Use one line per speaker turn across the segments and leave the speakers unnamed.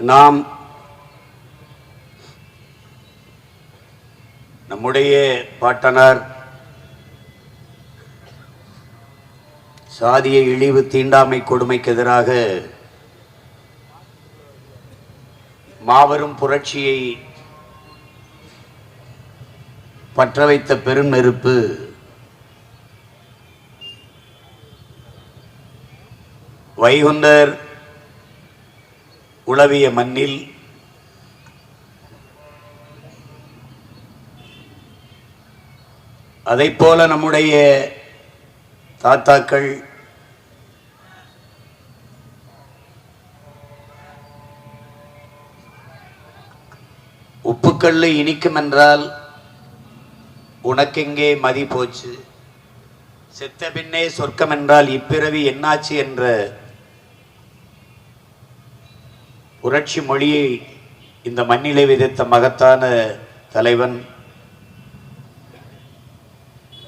நாம் நம்முடைய பாட்டனர் சாதிய இழிவு தீண்டாமை கொடுமைக்கு எதிராக மாபெரும் புரட்சியை பற்ற வைத்த பெரும் நெருப்பு வைகுந்தர் உளவிய மண்ணில் அதை போல நம்முடைய தாத்தாக்கள் உப்புக்கல்லு இனிக்கும் என்றால் உனக்கெங்கே மதி போச்சு? செத்த பின்னே சொர்க்கம் என்றால் இப்பிறவி என்னாச்சு? என்ற புரட்சி மொழியை இந்த மண்ணிலே விதைத்த மகத்தான தலைவன்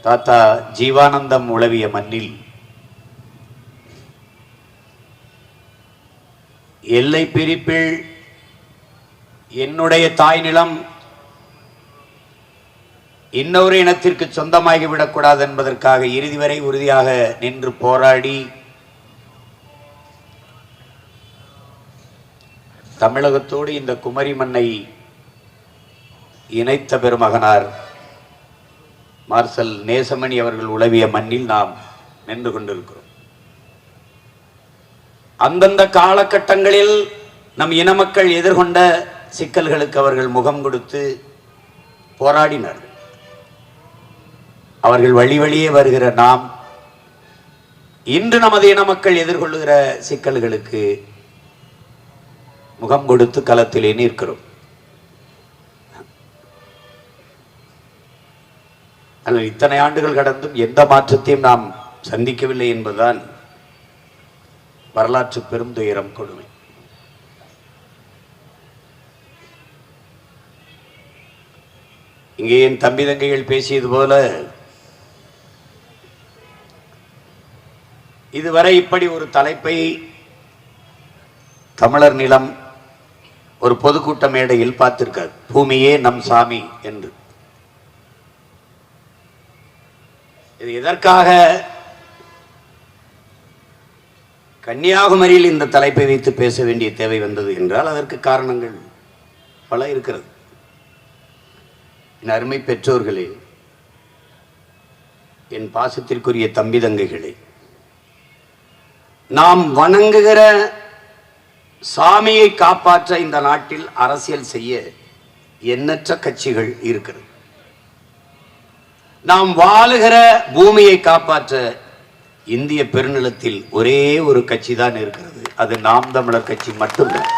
தாத்தா ஜீவானந்தம் உளவிய மண்ணில். எல்லை பிரிப்பில் என்னுடைய தாய் நிலம் இன்னொரு இனத்திற்கு சொந்தமாகிவிடக்கூடாது என்பதற்காக இறுதி வரை உறுதியாக நின்று போராடி தமிழகத்தோடு இந்த குமரி மண்ணை இணைத்த பெருமகனார் மார்சல் நேசமணி அவர்கள் உளவிய மண்ணில் நாம் நின்று கொண்டிருக்கிறோம். அந்தந்த காலகட்டங்களில் நம் இன மக்கள் எதிர்கொண்ட சிக்கல்களுக்கு அவர்கள் முகம் கொடுத்து போராடினார்கள். அவர்கள் வழி வழியே வருகிற நாம் இன்று நமது இன மக்கள் எதிர்கொள்ளுகிற சிக்கல்களுக்கு முகம் கொடுத்து களத்திலே நிற்கிறோம். ஆனால் இத்தனை ஆண்டுகள் கடந்தும் எந்த மாற்றத்தையும் நாம் சந்திக்கவில்லை என்பதுதான் வரலாற்று பெரும் துயரம் கொடுமை. இங்கே என் தம்பி தங்கைகள் பேசியது போல இதுவரை இப்படி ஒரு தலைப்பை தமிழர் நிலம் ஒரு பொதுக்கூட்ட மேடையில் பார்த்திருக்கார். பூமியே நம் சாமி என்று. இது எதற்காக? கன்னியாகுமரியில் இந்த தலைப்பை வைத்து பேச வேண்டிய தேவை வந்தது என்றால் அதற்கு காரணங்கள் பல இருக்கிறது. என் அருமை பெற்றோர்களே என் பாசத்திற்குரிய தம்பி தங்கைகளே நாம் வணங்குகிற சாமியை காப்பாற்ற இந்த நாட்டில் அரசியல் செய்ய எண்ணற்ற கட்சிகள் இருக்கிறது. நாம் வாழுகிற பூமியை காப்பாற்ற இந்திய பெருநிலத்தில் ஒரே ஒரு கட்சி தான் இருக்கிறது. அது நாம் தமிழர் கட்சி மட்டும்தான்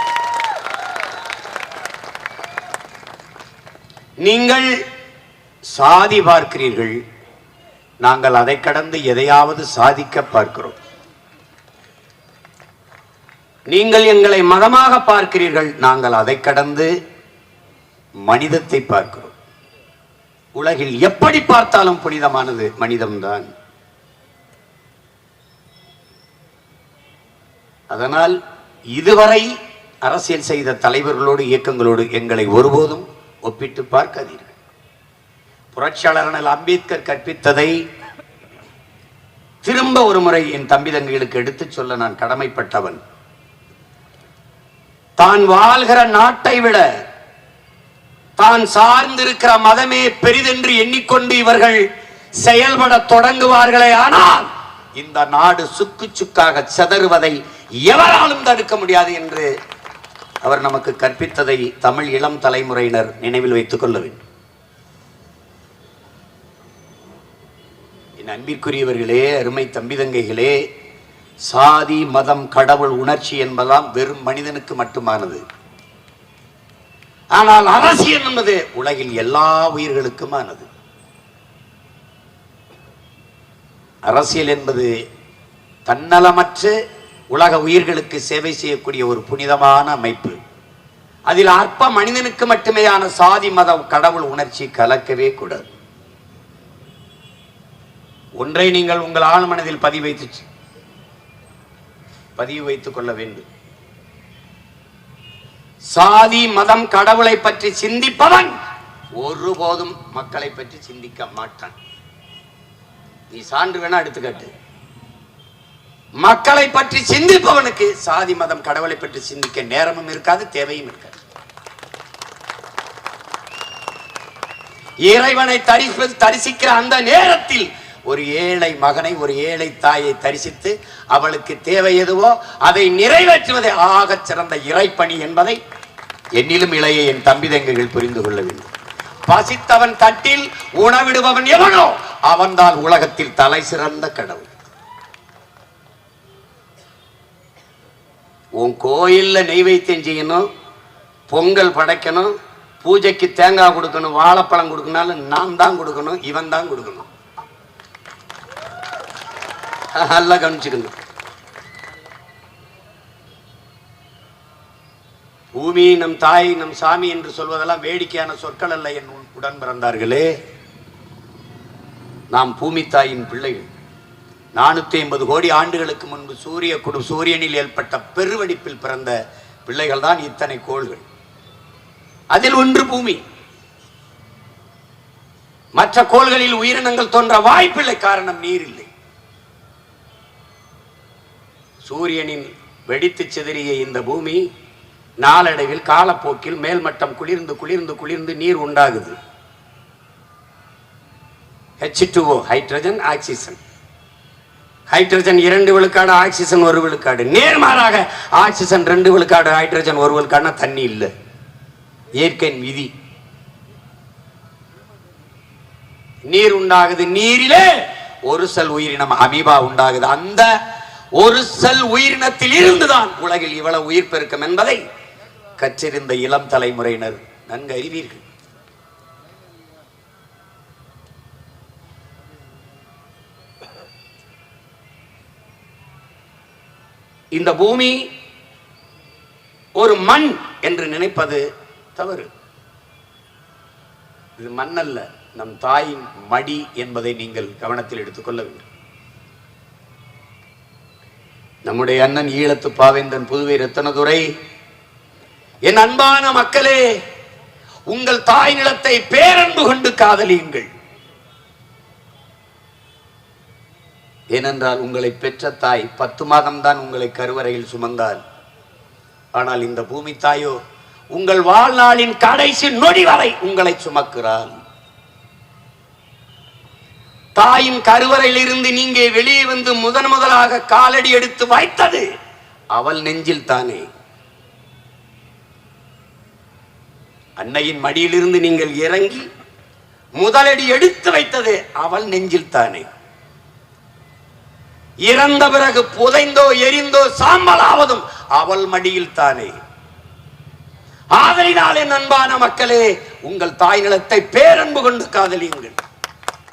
நீங்கள் சாதி பார்க்கிறீர்கள். நாங்கள் அதை கடந்து எதையாவது சாதிக்க பார்க்கிறோம். நீங்கள் எங்களை மதமாக பார்க்கிறீர்கள். நாங்கள் அதை கடந்து மனிதத்தை பார்க்கிறோம். உலகில் எப்படி பார்த்தாலும் புனிதமானது மனிதம்தான். அதனால் இதுவரை அரசியல் செய்த தலைவர்களோடு இயக்கங்களோடு எங்களை ஒருபோதும் ஒப்பிட்டு பார்க்காதீர்கள். புரட்சியாளர் அண்ணல் அம்பேத்கர் கற்பித்ததை திரும்ப ஒரு முறை என் தம்பி தங்கைகளுக்கு எடுத்துச் சொல்ல நான் கடமைப்பட்டவன். தான் வாழ்கிற நாட்டை விட தான் சார்ந்திருக்கிற மதமே பெரிதென்று எண்ணிக்கொண்டு இவர்கள் செயல்பட தொடங்குவார்களே ஆனால் இந்த நாடு சுக்கு சுக்காக சிதறுவதை எவராலும் தடுக்க முடியாது என்று அவர் நமக்கு கற்பித்ததை தமிழ் இளம் தலைமுறையினர் நினைவில் வைத்துக் கொள்ள வேண்டும். என் அன்பிற்குரியவர்களே அருமை தம்பி தங்கைகளே சாதி மதம் கடவுள் உணர்ச்சி என்பதெல்லாம் வெறும் மனிதனுக்கு மட்டுமானது. ஆனால் அரசியல் என்பது உலகில் எல்லா உயிர்களுக்குமானது. அரசியல் என்பது தன்னலமற்ற உலக உயிர்களுக்கு சேவை செய்யக்கூடிய ஒரு புனிதமான அமைப்பு. அதில் அற்ப மனிதனுக்கு மட்டுமேயான சாதி மதம் கடவுள் உணர்ச்சி கலக்கவே கூடாது. ஒன்றை நீங்கள் உங்கள் ஆழ் மனதில் பதிவு வைத்துக் கொள்ள வேண்டும். சாதி மதம் கடவுளை பற்றி சிந்திப்பவன் ஒருபோதும் மக்களை பற்றி சிந்திக்க மாட்டான். நீ சான்று வேணா எடுத்துக்காட்டு. மக்களை பற்றி சிந்திப்பவனுக்கு சாதி மதம் கடவுளை பற்றி சிந்திக்க நேரமும் இருக்காது தேவையும் இருக்காது. இறைவனை தரிசிக்கிற அந்த நேரத்தில் ஒரு ஏழை மகனை ஒரு ஏழை தாயை தரிசித்து அவளுக்கு தேவை எதுவோ அதை நிறைவேற்றுவதே ஆகச் சிறந்த இறைப்பணி என்பதை என்னிலும் இளைய என் தம்பி தங்கைகள் புரிந்து கொள்ள வேண்டும். பசித்தவன் தட்டில் உணவிடுபவன் எவனோ அவன்தான் உலகத்தில் தலை சிறந்த கடவுள். உன் கோயில்ல நெய்வேத்தியம் செய்யணும் பொங்கல் படைக்கணும் பூஜைக்கு தேங்காய் கொடுக்கணும் வாழைப்பழம் கொடுக்கணும்னாலும் நான் தான் கொடுக்கணும் இவன் தான் கொடுக்கணும். நல்லா கவனிச்சுக்கணும் பூமி நம் தாய் நம் சாமி என்று சொல்வதெல்லாம் வேடிக்கையான சொற்கள் அல்ல என் உடன் பிறந்தார்களே. நாம் பூமி தாயின் பிள்ளைகள். நானூத்தி ஐம்பது கோடி ஆண்டுகளுக்கு முன்பு சூரிய குடு சூரியனில் ஏற்பட்ட பெருவெடிப்பில் பிறந்த பிள்ளைகள் தான் இத்தனை கோள்கள். அதில் ஒன்று பூமி. மற்ற கோள்களில் உயிரினங்கள் தோன்ற வாய்ப்பில்லை காரணம் நீர் இல்லை சூரியனின் வெடித்து சிதறிய இந்த பூமி நாளடைவில் காலப்போக்கில் மேல்மட்டம் குளிர்ந்து குளிர்ந்து குளிர்ந்து நீர் உண்டாகுது. H2O ஹைட்ரஜன் ஆக்சிஜன் ஹைட்ரஜன் இரண்டு விழுக்காடு ஆக்சிஜன் ஒரு விழுக்காடு. நேர்மாறாக ஆக்சிஜன் ரெண்டு விழுக்காடு ஹைட்ரஜன் ஒரு விழுக்காடுனா தண்ணி இல்லை. இயற்கையின் விதி. நீர் உண்டாகுது. நீரிலே ஒரு செல் உயிரினம் அமீபா உண்டாகுது. அந்த ஒரு செல் உயிரினத்தில் இருந்துதான் உலகில் இவ்வளவு உயிர் பெருக்கம் என்பதை கற்றிருந்த இளம் தலைமுறையினர் நன்கு அறிவீர்கள். இந்த பூமி ஒரு மண் என்று நினைப்பது தவறு. இது மண் அல்ல நம் தாயின் மடி என்பதை நீங்கள் கவனத்தில் எடுத்துக்கொள்ள வேண்டும். நம்முடைய அண்ணன் ஈழத்து பாவேந்தன் புதுவை ரத்தனதுரை. என் அன்பான மக்களே உங்கள் தாய் நிலத்தை பேரன்பு கொண்டு காதலியுங்கள். ஏனென்றால் உங்களை பெற்ற தாய் பத்து மாதம்தான் உங்களை கருவறையில் சுமந்தாள். ஆனால் இந்த பூமி தாயோ உங்கள் வாழ்நாளின் கடைசி நொடி வரை உங்களை சுமக்கிறாள். தாயின் கருவறையில் இருந்து நீங்க வெளியே வந்து முதன் முதலாக காலடி எடுத்து வைத்தது அவள் நெஞ்சில் தானே. அன்னையின் மடியிலிருந்து நீங்கள் இறங்கி முதலடி எடுத்து வைத்தது அவள் நெஞ்சில் தானே. இறந்த பிறகு புதைந்தோ எரிந்தோ சாம்பலாவதும் அவள் மடியில் தானே. ஆதலினாலே நண்பான மக்களே உங்கள் தாய் நிலத்தை பேரன்பு கொண்டு காதலியுங்கள்.